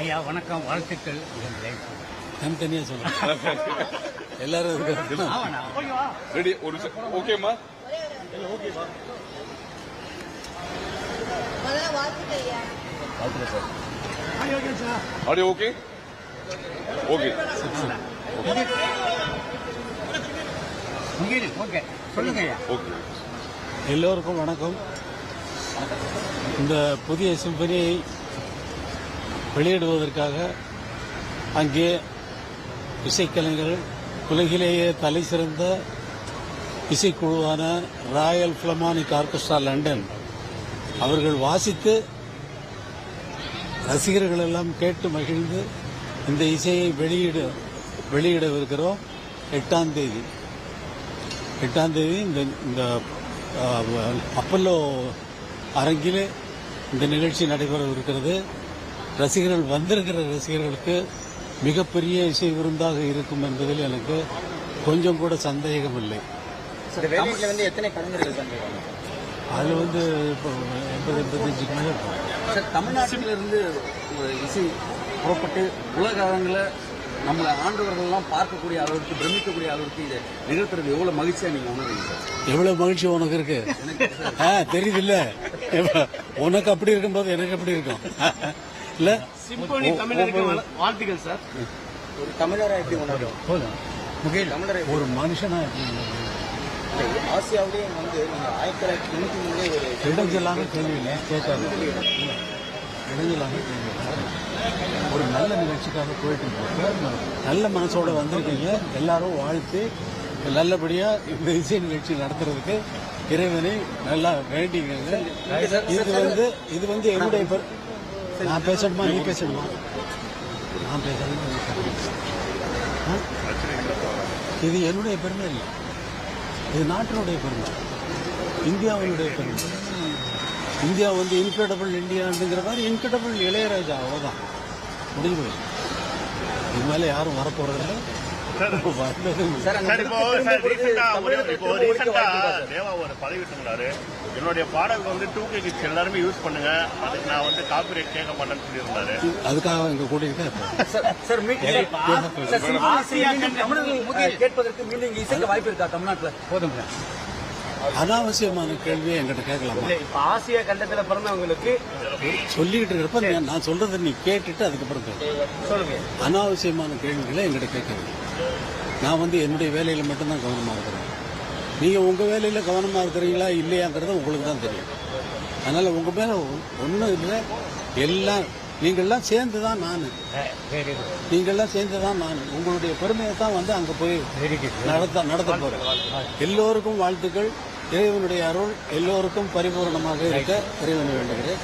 ஐயா வணக்கம் வாழ்த்துக்கள். தனித்தனியா சொல்றேன் எல்லாரும் ரெடி ஒரு நிமிஷம். ஓகேம்மா? முதல்ல வாழ்த்துக்கள் ஐயா ஆடியோ ஓகே? ஓகே. ஓகே. சொல்லுங்க ஐயா. ஓகே. எல்லோருக்கும் வணக்கம். இந்த புதிய சிம்பனியை வெளியிடுவதற்காக அங்கே இசைக்கலைஞர்கள் உலகிலேயே தலை சிறந்த இசைக்குழுவான ராயல் பிலமானிக் ஆர்கெஸ்ட்ரா லண்டன் அவர்கள் வாசித்து ரசிகர்கள் எல்லாம் கேட்டு மகிழ்ந்து இந்த இசையை வெளியிட வெளியிடவிருக்கிறோம். எட்டாம் தேதி. எட்டாம் தேதி இந்த இந்த அப்பல்லோ அரங்கிலே இந்த நிகழ்ச்சி நடைபெறவிருக்கிறது. ரசிகர்கள் வந்திருக்கிற ரசிகர்களுக்கு மிகப்பெரிய இசை விருந்தாக இருக்கும் என்பதில் எனக்கு கொஞ்சம் கூட சந்தேகம் இல்லை. அது வந்து இப்போ எண்பது எண்பத்தஞ்சுக்கு மேலே சார் தமிழ்நாட்டில இருந்து ஒரு இசை புறப்பட்டு உலக அரங்கில் நம்மளை ஆண்டவர்கள்லாம் பார்க்கக்கூடிய அளவுக்கு பிரமிக்கக்கூடிய அளவுக்கு இதை நிகழ்த்துறது எவ்வளவு மகிழ்ச்சியா நீங்க உணர்றீங்க? சார் எவ்வளவு மகிழ்ச்சி உனக்கு இருக்கு? ஆ தெரியுது இல்ல உனக்கு அப்படி இருக்கும்போது எனக்கு எப்படி இருக்கும்? இல்ல சிம்பொனி தமிழருக்கு வாழ்த்துக்கள் சார். ஒரு தமிழரா எப்படி உணர்றோம்? போதும். முகில் தமிழரை ஒரு மனுஷனா எப்படி ஆசியாவிலேயே வந்து நீங்க ஆயிரத்தி தொள்ளாயிரத்தி தொண்ணூத்தி மூணுலேயே ஒரு இடைஞ்சலான கேள்வி இல்லை. கேட்காது இடைஞ்சலான கேள்வி இல்லை. ஒரு நல்ல நிகழ்ச்சிக்காக போயிட்டு இருக்கோம் நல்ல மனசோட வந்திருக்கீங்க. எல்லாரும் வாழ்த்து. நல்லபடியா இந்த இசை நிகழ்ச்சி நடத்துறதுக்கு இறைவனை நல்லா வேண்டிக்கங்க. இது வந்து இது வந்து என்னுடைய நான் பேசணுமா நீ பேசணுமா நான் பேசணுமா நீ ஆ? இது என்னுடைய பெருமை இல்லை இது நாட்டினுடைய பெருமை. இந்தியாவினுடைய பெருமை. இந்தியா வந்து இன்கிரெடபிள் இந்தியாங்கிற மாதிரி இன்கிரெடபிள் இளையராஜா அவ்வளோதான் முடிஞ்சு போய் இது மேலே யாரும் வரப்போறதில்லை. சார் இப்போ சார் ரீசெண்டா இப்போ? தேவா ஒரு என்னுடைய பாடல் வந்து டூ கே கிட்ஸ் எல்லாருமே யூஸ் பண்ணுங்க. அதுக்கு நான் வந்து காப்பிரைட் கேட்க மாட்டேன்னு சொல்லியிருந்தாரு. அதுக்காக இங்கே அஹ், கேட்பதற்கு மீண்டும் இங்க இசைக்க வாய்ப்பு இருக்கா தமிழ்நாட்டுல? போதும் அனாவசியமான கேள்வியை என்கிட்ட கேட்கலாமா? இப்ப ஆசியா கண்டத்துல பிறந்தவங்களுக்கு சொல்லிக்கிட்டு இருக்கிறப்ப நான் சொல்றதை நீ கேட்டுட்டு அதுக்கப்புறம் கேட்க சொல்லுங்க. அனாவசியமான கேள்விகளை என்கிட்ட கேட்கறது நான் வந்து என்னுடைய வேலையில மட்டும்தான் கவனமா இருக்கிறேன். நீங்க உங்க வேலையில கவனமா இருக்கிறீங்களா இல்லையாங்கிறது உங்களுக்கு தான் தெரியும். அதனால உங்க மேல ஒன்றும் இல்லை. எல்லாம் நீங்கள்லாம் சேர்ந்து தான் நான் நீங்கள்லாம் சேர்ந்து தான் நான். உங்களுடைய பெருமையை தான் வந்து அங்க போய் நடத்த நடத்த போறேன். எல்லோருக்கும் வாழ்த்துக்கள். இறைவனுடைய அருள் எல்லோருக்கும் பரிபூரணமாக இருக்க இறைவனை வேண்டுகிறேன்.